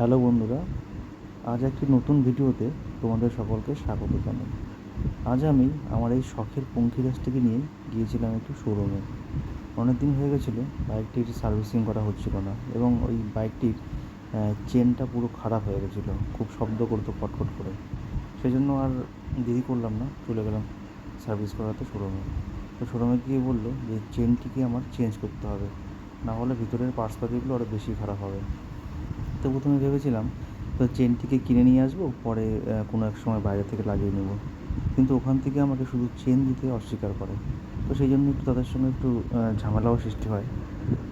Hello বন্ধুরা, আজ একটি নতুন ভিডিওতে তোমাদের সকলকে স্বাগত জানাই। আজ আমি আমার এই শখের পঙ্খিরাজটিকে নিয়ে গিয়েছিলাম একটু শোরুমে। অনেক দিন হয়ে গেছিল, বাইকটির সার্ভিসিং করা হচ্ছিল না এবং ওই বাইকটির চেনটা পুরো খারাপ হয়ে গেছিল, খুব শব্দ করতো পটপট করে। সেই জন্য আর দেরি করলাম না, চলে গেলাম সার্ভিস করাতে শোরুমে। তো শোরুমে গিয়ে বলল যে, চেনটিকে আমার চেঞ্জ করতে হবে, না হলে ভিতরের পার্টস পাতিগুলো আরও বেশি খারাপ হবে। তো প্রথমে ভেবেছিলাম, তো চেনটিকে কিনে নিয়ে আসব, পরে কোনো এক সময় বাইরে থেকে লাগিয়ে নেব। কিন্তু ওখান থেকে আমাকে শুধু চেন দিতে অস্বীকার করে। তো সেই জন্য একটু তাদের সঙ্গে একটু ঝামেলাও সৃষ্টি হয়।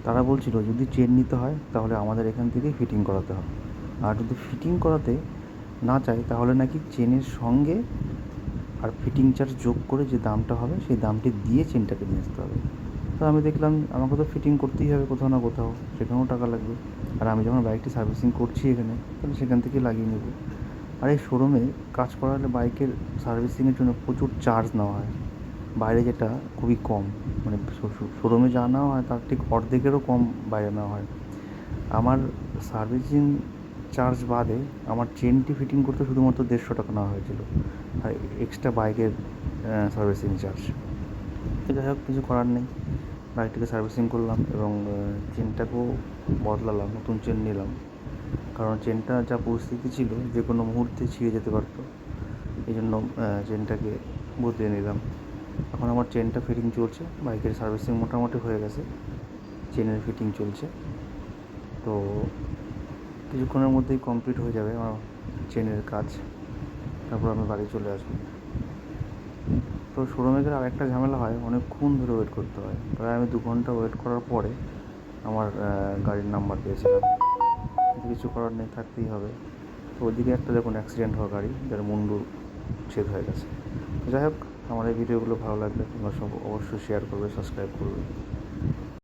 তারা বলছিল, যদি চেন নিতে হয়, তাহলে আমাদের এখান থেকেই ফিটিং করাতে হবে। আর যদি ফিটিং করাতে না চাই, তাহলে নাকি চেনের সঙ্গে আর ফিটিং চার্জ যোগ করে যে দামটা হবে, সেই দামটি দিয়ে চেনটাকে নিয়ে আসতে হবে। তো আমি দেখলাম, আমাকে তো ফিটিং করতেই হবে কোথাও না কোথাও, সেখানেও টাকা লাগবে। আর আমি যখন বাইকটি সার্ভিসিং করছি এখানে, তাহলে সেখান থেকে লাগিয়ে নেব। আর এই শোরুমে কাজ করালে বাইকের সার্ভিসিংয়ের জন্য প্রচুর চার্জ নেওয়া হয়। বাইরে যেটা খুবই কম মানে শোরুমে যা নেওয়া হয় তার ঠিক অর্ধেকেরও কম বাইরে নেওয়া হয়। আমার সার্ভিসিং চার্জ বাদে আমার চেনটি ফিটিং করতে শুধুমাত্র দেড়শো টাকা নেওয়া হয়েছিল, আর এক্সট্রা বাইকের সার্ভিসিং চার্জ। যাই হোক, কিছু করার নেই। বাইকটিকে সার্ভিসিং করলাম এবং চেনটাকেও বদলালাম, নতুন চেন নিলাম। কারণ চেনটা যা পরিস্থিতি ছিল, যে কোনো মুহূর্তে ছিঁড়ে যেতে পারতো। এই জন্য চেনটাকে বদলে নিলাম। এখন আমার চেনটা ফিটিং চলছে, বাইকের সার্ভিসিং মোটামুটি হয়ে গেছে, চেনের ফিটিং চলছে। তো কিছুক্ষণের মধ্যেই কমপ্লিট হয়ে যাবে আমার চেনের কাজ। তারপর আমি বাড়ি চলে আসব। তো শোরুমে গেলে আরেকটা ঝামেলা হয় অনেকক্ষণ ধরে ওয়েট করতে হয়। প্রায় আমি দু ঘণ্টা ওয়েট করার পরে আমার গাড়ির নাম্বার পেয়েছিলাম। কিছু করার নেই, থাকতেই হবে। তো ওইদিকে একটা দেখুন অ্যাক্সিডেন্ট হওয়া গাড়ি, যার মুন্ডু ছেদ হয়ে গেছে। তো যাই হোক, আমার এই ভিডিওগুলো ভালো লাগলে তোমরা সব অবশ্যই শেয়ার করবে সাবস্ক্রাইব করবে।